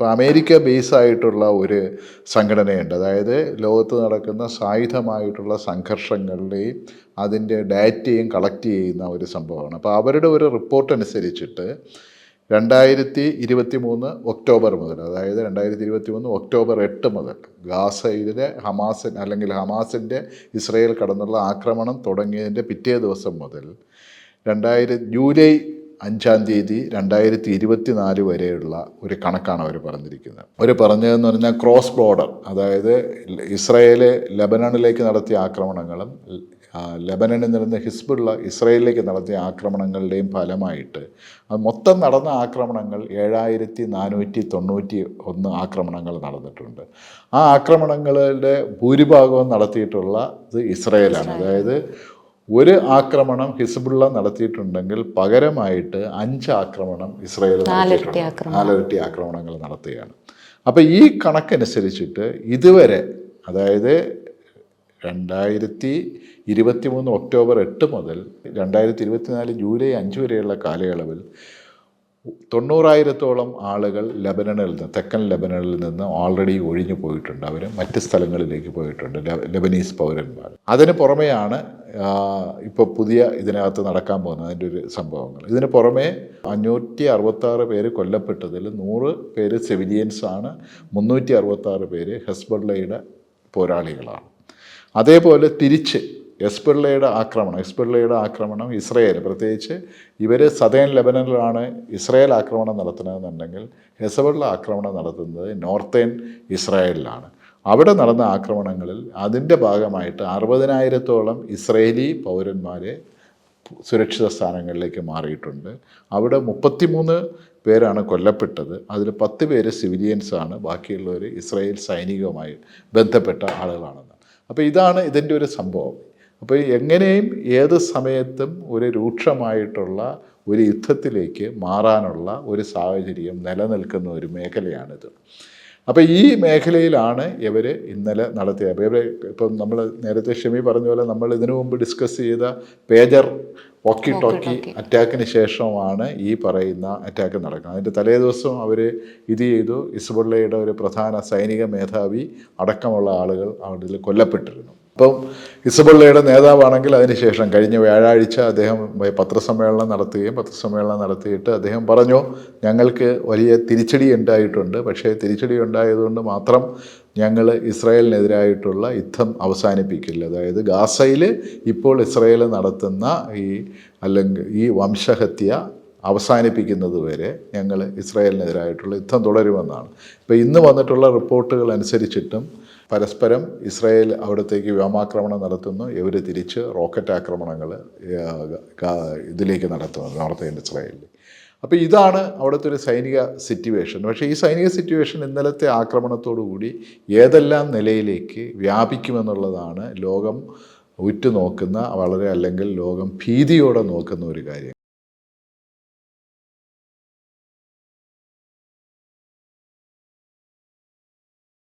അപ്പോൾ America base ആയിട്ടുള്ള ഒരു സംഘടനയുണ്ട്. അതായത് ലോകത്ത് നടക്കുന്ന സായുധമായിട്ടുള്ള സംഘർഷങ്ങളുടെയും അതിന്റെ ഡാറ്റയും കളക്ട് ചെയ്യുന്ന ഒരു സംഭവമാണ്. അപ്പോൾ അവരുടെ ഒരു റിപ്പോർട്ട് അനുസരിച്ചിട്ട് രണ്ടായിരത്തി ഇരുപത്തി മൂന്ന് ഒക്ടോബർ മുതൽ അതായത് രണ്ടായിരത്തി ഇരുപത്തി മൂന്ന് ഒക്ടോബർ എട്ട് മുതൽ ഗാസയിലെ ഹമാസിൻ അല്ലെങ്കിൽ ഹമാസിന്റെ ഇസ്രയേൽ കടന്നുള്ള ആക്രമണം തുടങ്ങിയതിന്റെ പിറ്റേ ദിവസം മുതൽ രണ്ടായിരം ജൂലൈ അഞ്ചാം തീയതി രണ്ടായിരത്തി ഇരുപത്തി നാല് വരെയുള്ള ഒരു കണക്കാണ് അവർ പറഞ്ഞിരിക്കുന്നത്. അവർ പറഞ്ഞതെന്ന് പറഞ്ഞാൽ ക്രോസ് ബോർഡർ അതായത് ഇസ്രയേൽ ലബനണിലേക്ക് നടത്തിയ ആക്രമണങ്ങളും ലബനനിൽ നിന്ന് ഹിസ്ബുള്ള ഇസ്രയേലിലേക്ക് നടത്തിയ ആക്രമണങ്ങളുടെയും ഫലമായിട്ട് അത് മൊത്തം നടന്ന ആക്രമണങ്ങൾ ഏഴായിരത്തി നാനൂറ്റി തൊണ്ണൂറ്റി ഒന്ന് ആക്രമണങ്ങൾ നടന്നിട്ടുണ്ട്. ആ ആക്രമണങ്ങളുടെ ഭൂരിഭാഗവും നടത്തിയിട്ടുള്ള ഇത് ഇസ്രയേലാണ്. അതായത് ഒരു ആക്രമണം ഹിസ്ബുള്ള നടത്തിയിട്ടുണ്ടെങ്കിൽ പകരമായിട്ട് അഞ്ച് ആക്രമണം ഇസ്രയേൽ നാലിരട്ടി ആക്രമണങ്ങൾ നടത്തുകയാണ്. അപ്പോൾ ഈ കണക്കനുസരിച്ചിട്ട് ഇതുവരെ അതായത് രണ്ടായിരത്തി ഇരുപത്തി മൂന്ന് ഒക്ടോബർ എട്ട് മുതൽ രണ്ടായിരത്തി ഇരുപത്തിനാല് ജൂലൈ അഞ്ച് വരെയുള്ള കാലയളവിൽ തൊണ്ണൂറായിരത്തോളം ആളുകൾ ലബനണിൽ നിന്ന് തെക്കൻ ലബനണിൽ നിന്ന് ഓൾറെഡി ഒഴിഞ്ഞു പോയിട്ടുണ്ട്. അവർ മറ്റ് സ്ഥലങ്ങളിലേക്ക് പോയിട്ടുണ്ട് ലബനീസ് പൗരന്മാർ. അതിന് പുറമെയാണ് ഇപ്പോൾ പുതിയ ഇതിനകത്ത് നടക്കാൻ പോകുന്നത് അതിന്റെ ഒരു സംഭവങ്ങൾ. ഇതിന് പുറമെ അഞ്ഞൂറ്റി അറുപത്താറ് പേര് കൊല്ലപ്പെട്ടതിൽ നൂറ് പേര് സിവിലിയൻസ് ആണ് മുന്നൂറ്റി അറുപത്താറ് പേര് ഹെസ്ബുള്ളയുടെ പോരാളികളാണ്. അതേപോലെ തിരിച്ച് എസ്പിള്ളയുടെ ആക്രമണം എസ്പിള്ളയുടെ ആക്രമണം ഇസ്രയേൽ. പ്രത്യേകിച്ച് ഇവർ സതേൺ ലെബനനിലാണ് ഇസ്രയേൽ ആക്രമണം നടത്തുന്നതെന്നുണ്ടെങ്കിൽ ഹെസബള്ള ആക്രമണം നടത്തുന്നത് നോർത്തേൺ ഇസ്രായേലിലാണ്. അവിടെ നടന്ന ആക്രമണങ്ങളിൽ അതിന്റെ ഭാഗമായിട്ട് അറുപതിനായിരത്തോളം ഇസ്രയേലി പൗരന്മാരെ സുരക്ഷിത സ്ഥാനങ്ങളിലേക്ക് മാറിയിട്ടുണ്ട്. അവിടെ മുപ്പത്തിമൂന്ന് പേരാണ് കൊല്ലപ്പെട്ടത്. അതിൽ പത്ത് പേര് സിവിലിയൻസാണ് ബാക്കിയുള്ളവർ ഇസ്രായേൽ സൈനികവുമായി ബന്ധപ്പെട്ട ആളുകളാണെന്ന്. അപ്പോൾ ഇതാണ് ഇതിന്റെ ഒരു സംഭവം. അപ്പോൾ എങ്ങനെയും ഏത് സമയത്തും ഒരു രൂക്ഷമായിട്ടുള്ള ഒരു യുദ്ധത്തിലേക്ക് മാറാനുള്ള ഒരു സാഹചര്യം നിലനിൽക്കുന്ന ഒരു മേഖലയാണിത്. അപ്പോൾ ഈ മേഖലയിലാണ് ഇവർ ഇന്നലെ നടത്തിയത്. അപ്പോൾ ഇവർ ഇപ്പം നമ്മൾ നേരത്തെ ഷമി പറഞ്ഞ പോലെ നമ്മൾ ഇതിനു മുമ്പ് ഡിസ്കസ് ചെയ്ത പേജർ വോക്കി ടോക്കി അറ്റാക്കിന് ശേഷമാണ് ഈ പറയുന്ന അറ്റാക്ക് നടക്കുന്നത്. അതിന്റെ തലേ ദിവസം അവർ ഇത് ചെയ്തു. ഇസ്ബുള്ളയുടെ ഒരു പ്രധാന സൈനിക മേധാവി അടക്കമുള്ള ആളുകൾ അവിടെ കൊല്ലപ്പെട്ടിരുന്നു. അപ്പം ഇസബുള്ളയുടെ നേതാവാണെങ്കിൽ അതിനുശേഷം കഴിഞ്ഞ വ്യാഴാഴ്ച അദ്ദേഹം പത്രസമ്മേളനം നടത്തുകയും പത്രസമ്മേളനം നടത്തിയിട്ട് അദ്ദേഹം പറഞ്ഞു ഞങ്ങൾക്ക് വലിയ തിരിച്ചടി ഉണ്ടായിട്ടുണ്ട്. പക്ഷേ തിരിച്ചടി ഉണ്ടായതുകൊണ്ട് മാത്രം ഞങ്ങൾ ഇസ്രായേലിനെതിരായിട്ടുള്ള യുദ്ധം അവസാനിപ്പിക്കില്ല. അതായത് ഗാസയിൽ ഇപ്പോൾ ഇസ്രായേൽ നടത്തുന്ന ഈ അല്ലെങ്കിൽ ഈ വംശഹത്യ അവസാനിപ്പിക്കുന്നത് വരെ ഞങ്ങൾ ഇസ്രായേലിനെതിരായിട്ടുള്ള യുദ്ധം തുടരുമെന്നാണ്. ഇപ്പോൾ ഇന്ന് വന്നിട്ടുള്ള റിപ്പോർട്ടുകൾ അനുസരിച്ചിട്ടും പരസ്പരം ഇസ്രായേൽ അവിടത്തേക്ക് വ്യോമാക്രമണം നടത്തുന്നു. ഇവർ തിരിച്ച് റോക്കറ്റ് ആക്രമണങ്ങൾ ഇതിലേക്ക് നടത്തുന്നു നോർത്ത് ഇന്ത്യൻ ഇസ്രായേലിൽ അപ്പോൾ ഇതാണ് അവിടുത്തെ ഒരു സൈനിക സിറ്റുവേഷൻ പക്ഷേ ഈ സൈനിക സിറ്റുവേഷൻ ഇന്നലത്തെ ആക്രമണത്തോടുകൂടി ഏതെല്ലാം നിലയിലേക്ക് വ്യാപിക്കുമെന്നുള്ളതാണ് ലോകം ഉറ്റുനോക്കുന്ന വളരെ അല്ലെങ്കിൽ ലോകം ഭീതിയോടെ നോക്കുന്ന ഒരു കാര്യം.